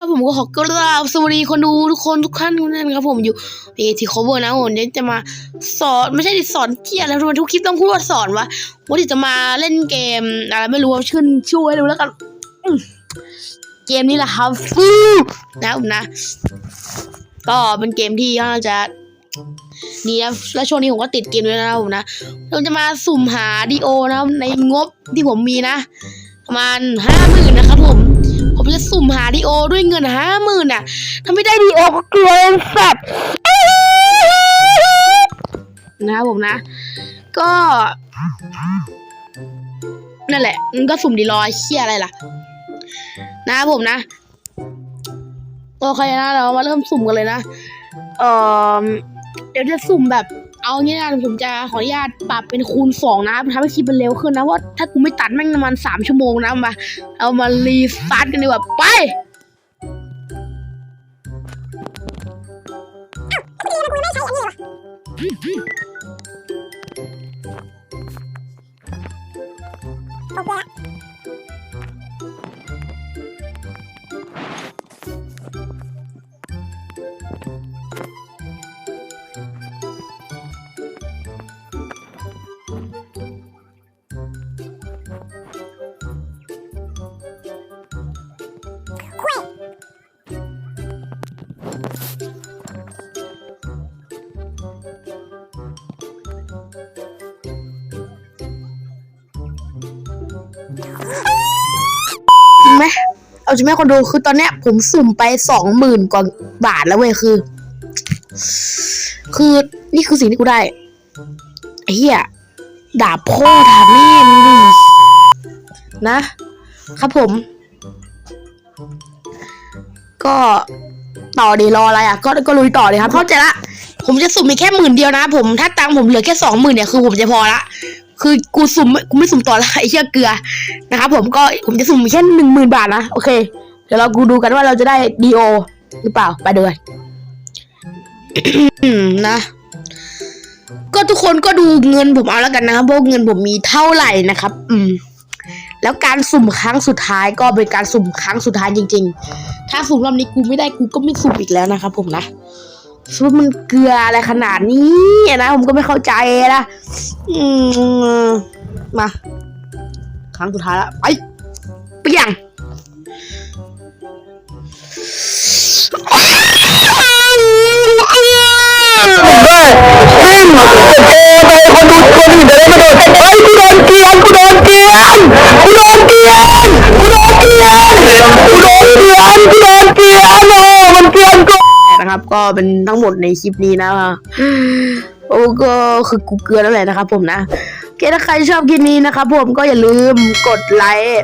ครับผมก็ขอกราบสวัสดีคนดูทุกคนทุกท่านทุกท่านครับผมอยู่เอทีคเวอร์นะผมเดี๋ยวจะมาสอนไม่ใช่ดิสอนเกียร์แล้วทุกคนทุกคลิปต้องพูดว่าสอนวะวันที่จะมาเล่นเกมอะไรไม่รู้ชื่นช่วยดูแล้วกันเกมนี้แหละครับฟูนะผมนะ ก็เป็นเกมที่ค่าจะดีนะแล้วช่วงนี้ผมก็ติดเกมด้วยนะครับผมนะเราจะมาสุ่มหาดีโอนะในงบที่ผมมีนะประมาณห้าหมื่นนะครับผม ผมจะสุ่มหาดีโอด้วยเงินห้าหมื่นอะถ้าไม่ได้ดีโอก็เกลือสัตว์นะครับผมนะ ก็ นั่นแหละมันก็สุ่มดีรอยเชี่ยอะไรล่ะ นะครับผมนะโอเคนะเรามาเริ่มสุ่มกันเลยนะเอ่อเดี๋ยวจะสุ่มแบบ เอางี้นะผมจะขออนุญาตปรับเป็นคูณสองนะทำให้คลิปมันเร็วขึ้นนะว่าถ้ากูไม่ตัดแม่งประมาณสามชั่วโมงนะมา เอามารีสตาร์ทกันดีกว่าไป จริงไหมเอาจริงไหมคนดูคือตอนเนี้ย ผมสุ่มไปสองหมื่นกว่าบาทแล้วเว้ยคือ คือนี่คือสิ่งที่กูได้ไอ้เหี้ยดาบพ่อดาบแม่มึงดินะ ครับผม ก็ต่อดีรออะไรอะ ก็ก็ลุยต่อเลยครับเข้าใจละผมจะสุ่มมีแค่หมื่นเดียวนะ ผมถ้าตังค์ผมเหลือแค่สองหมื่นเนี่ยคือผมจะพอละ คือกูสุ่มกูไม่สุ่มต่อละไอ้เชี่ยเกลือนะครับผมก็ผมจะสุ่มแค่หนึ่งหมื่นบาทนะโอเค เดี๋ยวเรากูดูกันว่าเราจะได้ดีโอหรือเปล่าไปเดูกันนะ ก็ทุกคนก็ดูเงินผมเอาแล้วกันนะครับพราเงินผมมีเท่าไหร่นะครับ อืม แล้วการสุ่มครั้งสุดท้ายก็เป็นการสุ่มครั้งสุดท้ายจริง ๆ ถ้าสุ่มรอบนี้กูไม่ได้กูก็ไม่สุ่มอีกแล้วนะครับผมนะ ซุปมันเกลืออะไรขนาดนี้นะผมก็ไม่เข้าใจนะมมาครั้งสุดท้ายละไปเปียง นะครับ ก็เป็นทั้งหมดในคลิปนี้นะโอ้ก็คือกูเกลือแล้วแหละนะครับ ผมนะโอเคถ้าใครชอบคลิปนี้นะครับผมก็อย่าลืมกดไลค์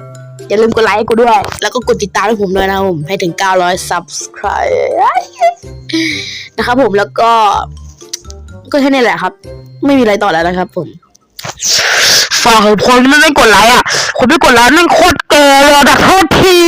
อย่าลืมกดไลค์กูด้วย แล้วก็กดติดตามให้ผมด้วยนะผมให้ถึง 900 subscribe นะครับผมแล้วก็ ก็แค่นี้แหละครับ ไม่มีอะไรต่อแล้วนะครับ ผมฝากคนไม่ไม่กดไลค์อะคนไม่กดไลค์นั่งโคตรเกลียเลยอะดักโทษที